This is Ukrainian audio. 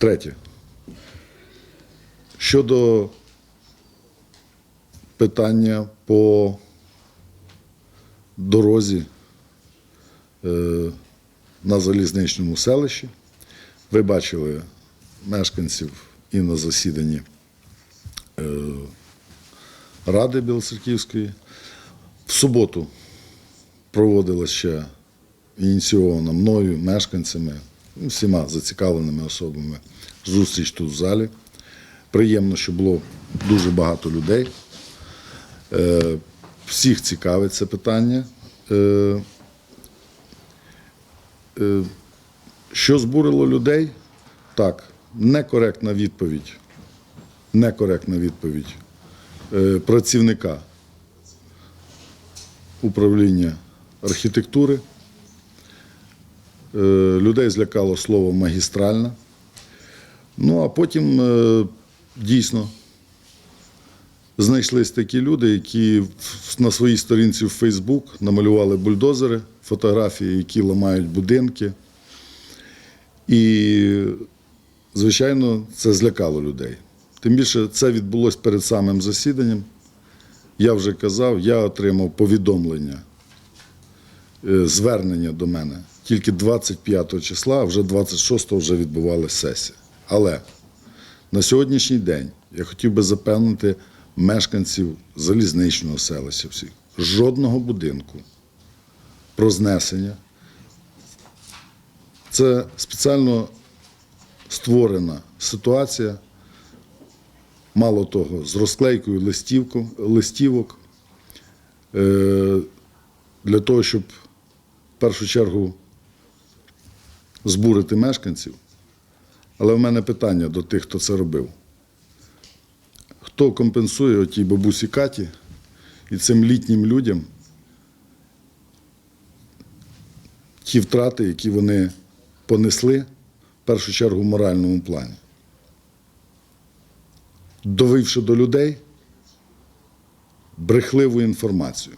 Третє. Щодо питання по дорозі е, на залізничному селищі. Ви бачили мешканців і на засіданні е, Ради Білоцерківської. В суботу проводилася ще ініційована мною, мешканцями, всіма зацікавленими особами зустріч тут в залі. Приємно, що було дуже багато людей. Е, Всіх цікавить це питання. Е, е, Що збурило людей? Так, некоректна відповідь. Некоректна відповідь працівника управління архітектури. Е, Людей злякало слово магістральна. Ну, а потім е, дійсно знайшлись такі люди, які на своїй сторінці в Фейсбук намалювали бульдозери, фотографії, які ламають будинки. І, звичайно, це злякало людей. Тим більше це відбулося перед самим засіданням. Я вже казав, я отримав повідомлення, е, звернення до мене тільки 25 числа, а вже 26 вже відбувалася сесія. Але на сьогоднішній день я хотів би запевнити мешканців залізничного селища всіх, жодного будинку про знесення. Це спеціально створена ситуація, мало того, з розклейкою листівок е, для того, щоб в першу чергу збурити мешканців. Але в мене питання до тих, хто це робив. Хто компенсує отій бабусі Каті і цим літнім людям ті втрати, які вони понесли, в першу чергу в моральному плані? Довивши до людей брехливу інформацію.